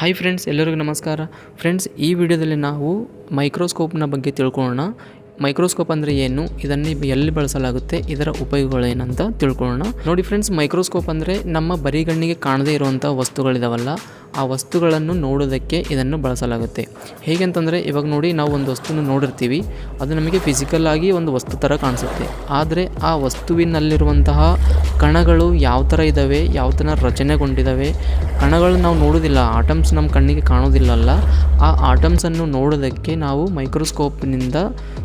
Hi friends ಎಲ್ಲರಿಗೂ ನಮಸ್ಕಾರ. Friends ಈ ವಿಡಿಯೋದಲ್ಲಿ ನಾವು ಮೈಕ್ರೋಸ್ಕೋಪ್ನ ಬಗ್ಗೆ ತಿಳ್ಕೊಳ್ಳೋಣ. ಮೈಕ್ರೋಸ್ಕೋಪ್ ಅಂದರೆ ಏನು? ಇದನ್ನು ಎಲ್ಲಿ ಬಳಸಲಾಗುತ್ತೆ? ಇದರ ಉಪಯೋಗಗಳೇನಂತ ತಿಳ್ಕೊಳ್ಳೋಣ. ನೋಡಿ ಫ್ರೆಂಡ್ಸ್ ಮೈಕ್ರೋಸ್ಕೋಪ್ ಅಂದರೆ ನಮ್ಮ ಬರಿಗಣ್ಣಿಗೆ ಕಾಣದೇ ಇರುವಂಥ ವಸ್ತುಗಳಿದಾವಲ್ಲ, ಆ ವಸ್ತುಗಳನ್ನು ನೋಡೋದಕ್ಕೆ ಇದನ್ನು ಬಳಸಲಾಗುತ್ತೆ. ಹೇಗೆಂತಂದರೆ, ಇವಾಗ ನೋಡಿ ನಾವು ಒಂದು ವಸ್ತುನ ನೋಡಿರ್ತೀವಿ, ಅದು ನಮಗೆ ಫಿಸಿಕಲ್ ಆಗಿ ಒಂದು ವಸ್ತು ಥರ ಕಾಣಿಸುತ್ತೆ. ಆದರೆ ಆ ವಸ್ತುವಿನಲ್ಲಿರುವಂತಹ ಕಣಗಳು ಯಾವ ಥರ ಇದ್ದಾವೆ ಯಾವ ಥರ ರಚನೆಗೊಂಡಿದ್ದಾವೆ ಕಣಗಳನ್ನು ನಾವು ನೋಡೋದಿಲ್ಲ ಆಟಮ್ಸ್ ನಮ್ಮ ಕಣ್ಣಿಗೆ ಕಾಣೋದಿಲ್ಲಲ್ಲ, ಆ ಆಟಮ್ಸನ್ನು ನೋಡೋದಕ್ಕೆ ನಾವು ಮೈಕ್ರೋಸ್ಕೋಪ್ನಿಂದ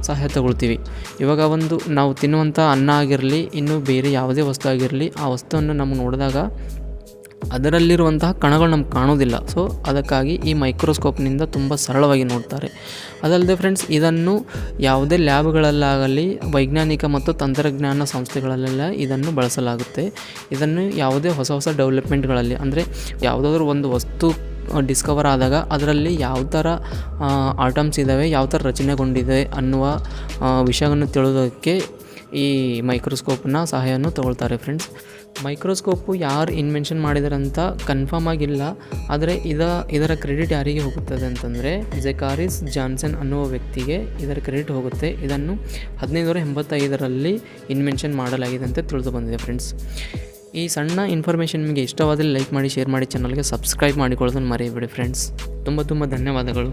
ಸಹಾಯ ತಗೊಳ್ತೀವಿ. ಇವಾಗ ಒಂದು ನಾವು ತಿನ್ನುವಂಥ ಅನ್ನ ಆಗಿರಲಿ, ಇನ್ನು ಬೇರೆ ಯಾವುದೇ ವಸ್ತು ಆಗಿರಲಿ, ಆ ವಸ್ತುವನ್ನು ನಮ್ಗೆ ನೋಡಿದಾಗ ಅದರಲ್ಲಿರುವಂತಹ ಕಣಗಳು ನಮ್ಗೆ ಕಾಣೋದಿಲ್ಲ. ಸೊ ಅದಕ್ಕಾಗಿ ಈ ಮೈಕ್ರೋಸ್ಕೋಪ್ನಿಂದ ತುಂಬ ಸರಳವಾಗಿ ನೋಡ್ತಾರೆ. ಅದಲ್ಲದೆ ಫ್ರೆಂಡ್ಸ್ ಇದನ್ನು ಯಾವುದೇ ಲ್ಯಾಬ್ಗಳಲ್ಲಾಗಲಿ, ವೈಜ್ಞಾನಿಕ ಮತ್ತು ತಂತ್ರಜ್ಞಾನ ಸಂಸ್ಥೆಗಳಲ್ಲೆಲ್ಲ ಇದನ್ನು ಬಳಸಲಾಗುತ್ತೆ. ಇದನ್ನು ಯಾವುದೇ ಹೊಸ ಹೊಸ ಡೆವಲಪ್ಮೆಂಟ್ಗಳಲ್ಲಿ ಅಂದರೆ ಯಾವುದಾದ್ರೂ ಒಂದು ವಸ್ತು ಡಿಸ್ಕವರ್ ಆದಾಗ ಅದರಲ್ಲಿ ಯಾವ ಥರ ಆಟಮ್ಸ್ ಇದ್ದಾವೆ ಯಾವ ಥರ ರಚನೆಗೊಂಡಿದೆ ಅನ್ನುವ ವಿಷಯವನ್ನು ತಿಳಿಯೋದಕ್ಕೆ ಈ ಮೈಕ್ರೋಸ್ಕೋಪ್ನ ಸಹಾಯವನ್ನು ತಗೊಳ್ತಾರೆ ಫ್ರೆಂಡ್ಸ್ ಮೈಕ್ರೋಸ್ಕೋಪು ಯಾರು ಇನ್ವೆನ್ಷನ್ ಮಾಡಿದಾರಂತ ಕನ್ಫರ್ಮ್ ಆಗಿಲ್ಲ, ಆದರೆ ಇದ, ಇದರ ಕ್ರೆಡಿಟ್ ಯಾರಿಗೆ ಹೋಗುತ್ತದೆ ಅಂತಂದರೆ ಜೆಕಾರಿಸ್ ಜಾನ್ಸನ್ ಅನ್ನುವ ವ್ಯಕ್ತಿಗೆ ಇದರ ಕ್ರೆಡಿಟ್ ಹೋಗುತ್ತೆ. ಇದನ್ನು ಹದಿನೈದುನೂರ ಎಂಬತ್ತೈದರಲ್ಲಿ ಇನ್ವೆನ್ಷನ್ ಮಾಡಲಾಗಿದೆ ಅಂತ ತಿಳಿದು ಬಂದಿದೆ ಫ್ರೆಂಡ್ಸ್ ಈ ಸಣ್ಣ ಇನ್ಫಾರ್ಮೇಷನ್ ನಿಮಗೆ ಇಷ್ಟವಾದರೆ ಲೈಕ್ ಮಾಡಿ ಶೇರ್ ಮಾಡಿ ಚಾನಲ್ಗೆ ಸಬ್ಸ್ಕ್ರೈಬ್ ಮಾಡಿಕೊಳ್ಳೋದನ್ನು ಮರೆಯಬೇಡಿ ಫ್ರೆಂಡ್ಸ್ ತುಂಬ ತುಂಬ ಧನ್ಯವಾದಗಳು.